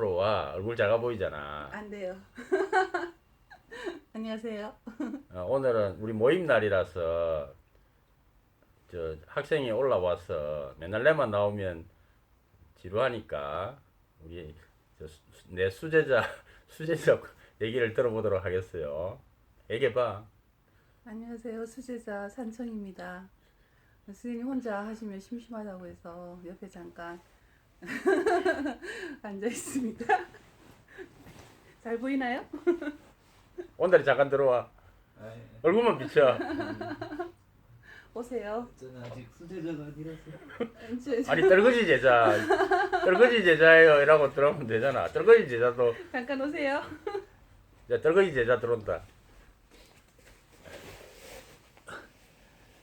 앞으로 와. 얼굴 작아 보이잖아. 안 돼요. 안녕하세요. 어, 오늘은 우리 모임 날이라서 저 학생이 올라와서 맨날 내만 나오면 지루하니까 우리 저 수- 내 수제자 수제자 얘기를 들어보도록 하겠어요. 얘기해 봐. 안녕하세요. 수제자 산청입니다. 선생님 혼자 하시면 심심하다고 해서 옆에 잠깐 앉아 있습니다. 잘 보이나요? 오늘이 잠깐 들어와. 아이, 얼굴만 비쳐. 오세요. 저는 아직 수제자가 아니라서 저- 아니 떨거지 제자, 떨거지 제자예요. 이라고 들어오면 되잖아. 떨거지 제자도 잠깐 오세요. 이제 떨거지 제자 들어온다.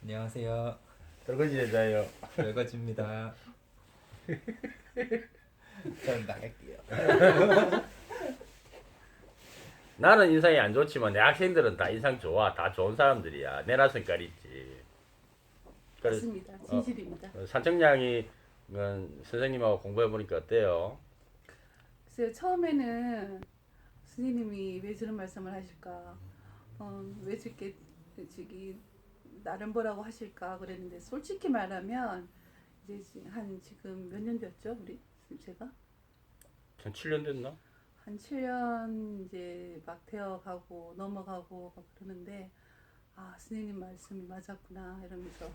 안녕하세요 떨거지 제자예요. 별거지입니다 전 나갈게요 나는 인상이 안 좋지만 내 학생들은 다 인상 좋아. 다 좋은 사람들이야. 내나 성깔 있지. 그래서 맞습니다. 진실입니다. 산청량이 음, 선생님하고 공부해 보니까 어때요? 글쎄요 처음에는 스님이 왜 저런 말씀을 하실까 어, 왜 저렇게 저기 나름 뭐라고 하실까 그랬는데 솔직히 말하면 이제 지- 한 지금 몇 년 됐죠 우리 제가 한 7년 됐나? 한 7년 이제 막 되어가고 넘어가고 막 그러는데 아 스님 말씀이 맞았구나 이러면서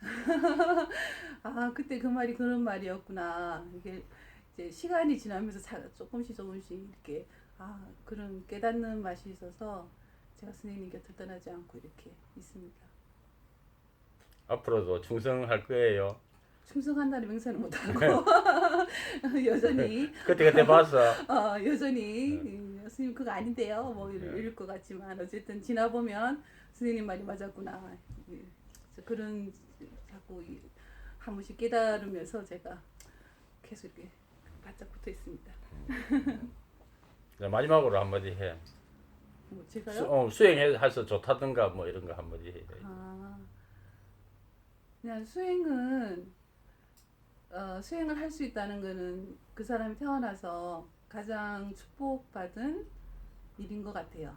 아 그때 그 말이 그런 말이었구나 이게 이제 시간이 지나면서 자, 조금씩 조금씩 이렇게 아 그런 깨닫는 맛이 있어서 제가 스님님 곁을 떠나지 않고 이렇게 있습니다. 앞으로도 충성할 거예요. 충성한다는 맹세는 못하고 여전히 그때 그때 봤어. 어, 여전히 음, 스님 그거 아닌데요. 뭐 이럴, 네. 이럴 것 같지만 어쨌든 지나 보면 스님 말이 맞았구나. 예, 그래서 그런 자꾸 이- 한 번씩 깨달으면서 제가 계속 이렇게 바짝 붙어 있습니다. 자, 마지막으로 한마디 해. 뭐 수, 제가요? 어, 수행해서 좋다든가 뭐 이런 거 한마디 해. 아, 그냥 수행은 어, 수행을 할 수 있다는 거는 그 사람이 태어나서 가장 축복받은 일인 것 같아요.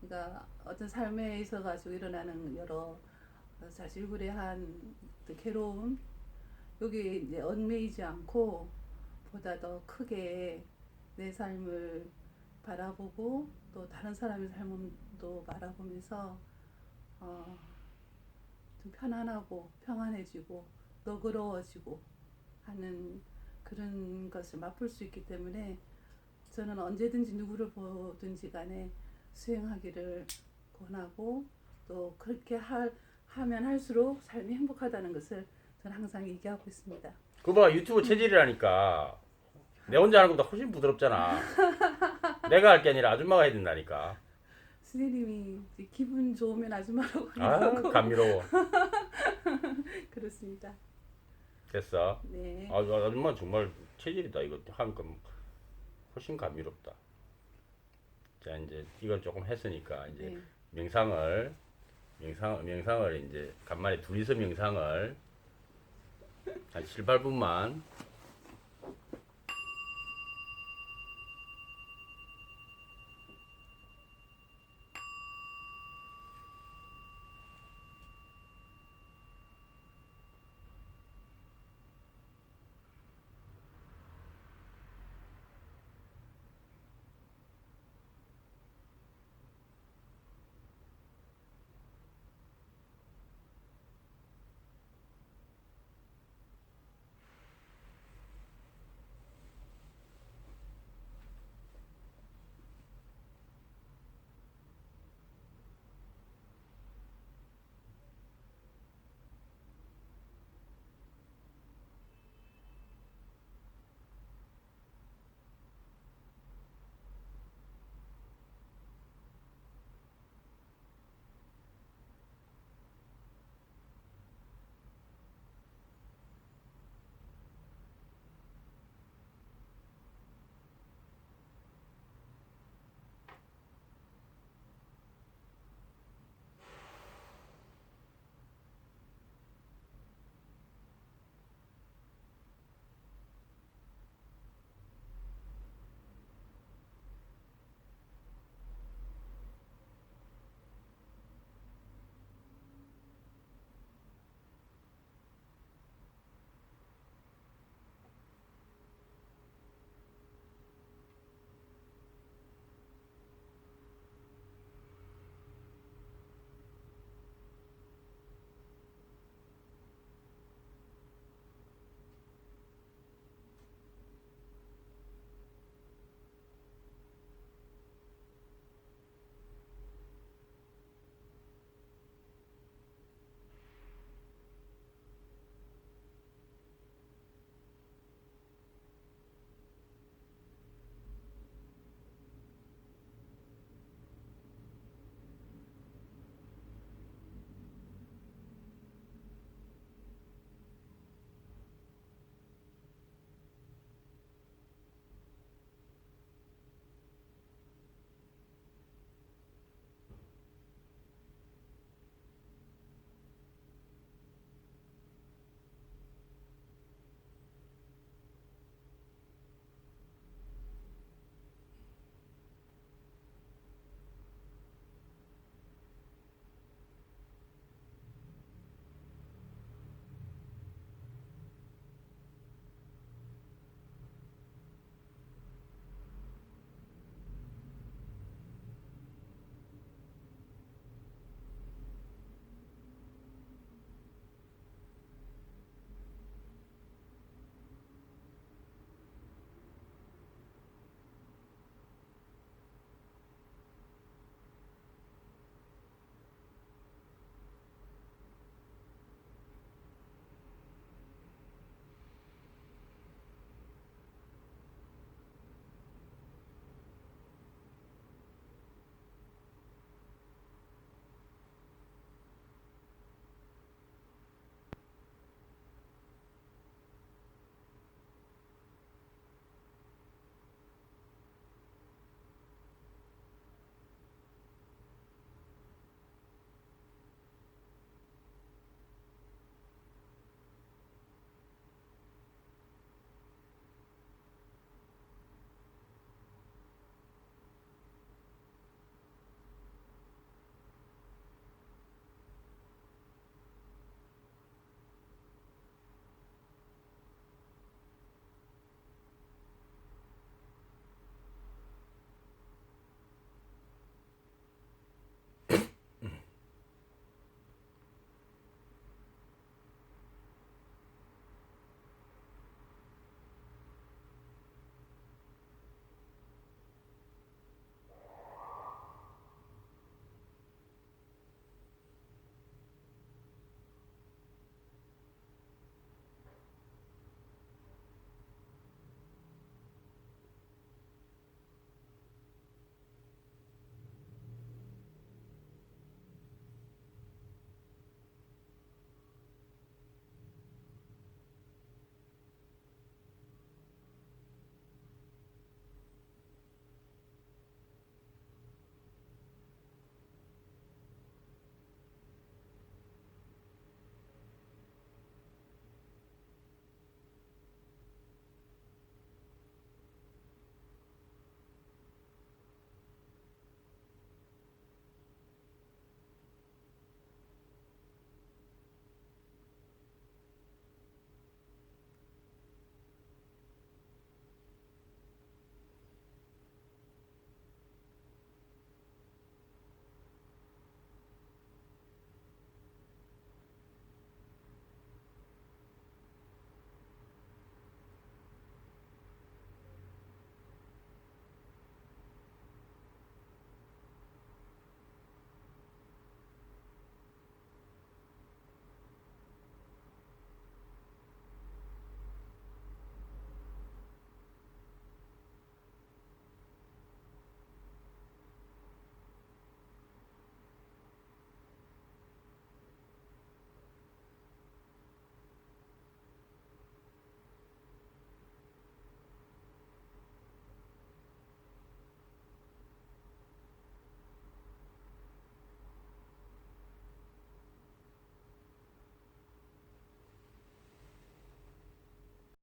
그러니까 어떤 삶에 있어 가지고 일어나는 여러 자질구레한 그 괴로움 여기에 이제 얽매이지 않고 보다 더 크게 내 삶을 바라보고 또 다른 사람의 삶도 바라보면서 어, 좀 편안하고 평안해지고 너그러워지고 하는 그런 것을 맛볼 수 있기 때문에 저는 언제든지 누구를 보든지 간에 수행하기를 권하고 또 그렇게 할, 하면 할수록 삶이 행복하다는 것을 저는 항상 얘기하고 있습니다. 그봐 유튜브 체질이라니까. 내 혼자 하는 것보다 훨씬 부드럽잖아. 내가 할 게 아니라 아줌마가 해야 된다니까. 스님이 기분 좋으면 아줌마라고 아 하고 감미로워. 그렇습니다. 됐어. 네. 아 아줌마 정말 체질이다. 이거 하니까 훨씬 감미롭다. 자 이제 이걸 조금 했으니까 이제 네. 명상을 명상 명상을 이제 간만에 둘이서 명상을 한 7, 8분만